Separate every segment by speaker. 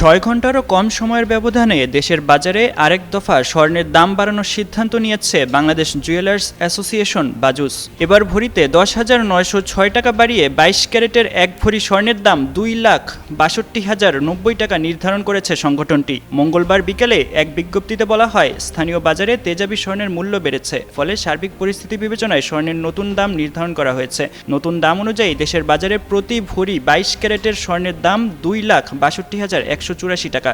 Speaker 1: ছয় ঘন্টারও কম সময়ের ব্যবধানে দেশের বাজারে আরেক দফা স্বর্ণের দাম বাড়ানোর সিদ্ধান্ত নিয়েছে বাংলাদেশ জুয়েলার্স অ্যাসোসিয়েশন, বাজুস। এবার ভরিতে দশ হাজার নয়শো ছয় টাকা বাড়িয়ে বাইশ ক্যারেটের এক ভরি স্বর্ণের দাম দুই লাখ বাষট্টি হাজার নব্বই টাকা নির্ধারণ করেছে সংগঠনটি। মঙ্গলবার বিকেলে এক বিজ্ঞপ্তিতে বলা হয়, স্থানীয় বাজারে তেজাবি স্বর্ণের মূল্য বেড়েছে, ফলে সার্বিক পরিস্থিতি বিবেচনায় স্বর্ণের নতুন দাম নির্ধারণ করা হয়েছে। নতুন দাম অনুযায়ী দেশের বাজারে প্রতি ভরি বাইশ ক্যারেটের স্বর্ণের দাম দুই লাখ বাষট্টি হাজার একশো চুরাশি টাকা।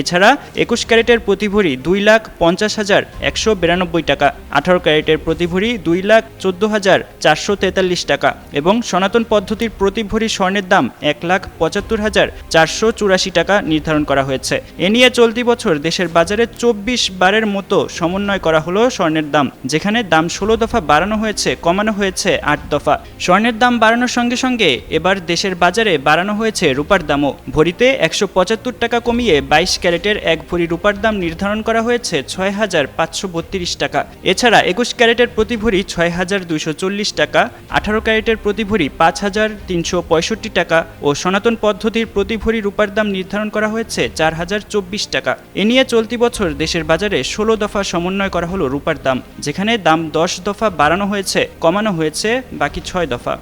Speaker 1: এছাড়া একুশ ক্যারেটের প্রতি ভরি দুই লাখ পঞ্চাশ হাজার একশো বিরানব্বই টাকা, আঠারো ক্যারেটের প্রতি ভরি দুই লাখ চোদ্দ হাজার চারশো তেতাল্লিশ টাকা এবং সনাতন পদ্ধতির প্রতি ভরি স্বর্ণের দাম এক লাখ পঁচাত্তর হাজার চারশো চুরাশি টাকা নির্ধারণ করা হয়েছে। এ নিয়ে চলতি বছর দেশের বাজারে চব্বিশ বারের মতো সমন্বয় করা হলো স্বর্ণের দাম, যেখানে দাম ষোলো দফা বাড়ানো হয়েছে, কমানো হয়েছে আট দফা। স্বর্ণের দাম বাড়ানোর সঙ্গে সঙ্গে এবার দেশের বাজারে বাড়ানো হয়েছে রূপার দামও। ভরিতে একশো পঁচাত্তর টাকা কমিয়ে বাইশ ক্যারেটের এক ভরি রূপার দাম নির্ধারণ করা হয়েছে ছয় হাজার পাঁচশো বত্রিশ টাকা। এছাড়া একুশ ক্যারেটের প্রতি ভরি ছয় হাজার দুইশো চল্লিশ টাকা, আঠারো ক্যারেটের প্রতি ভরি পাঁচ হাজার তিনশো পঁয়ষট্টি টাকা ও সনাতন পদ্ধতির প্রতি ভরি রূপার দাম নির্ধারণ করা হয়েছে চার হাজার চব্বিশ টাকা। এ নিয়ে চলতি বছর দেশের বাজারে ষোলো দফা সমন্বয় করা হলো রূপার দাম, যেখানে দাম দশ দফা বাড়ানো হয়েছে, কমানো হয়েছে বাকি ছয় দফা।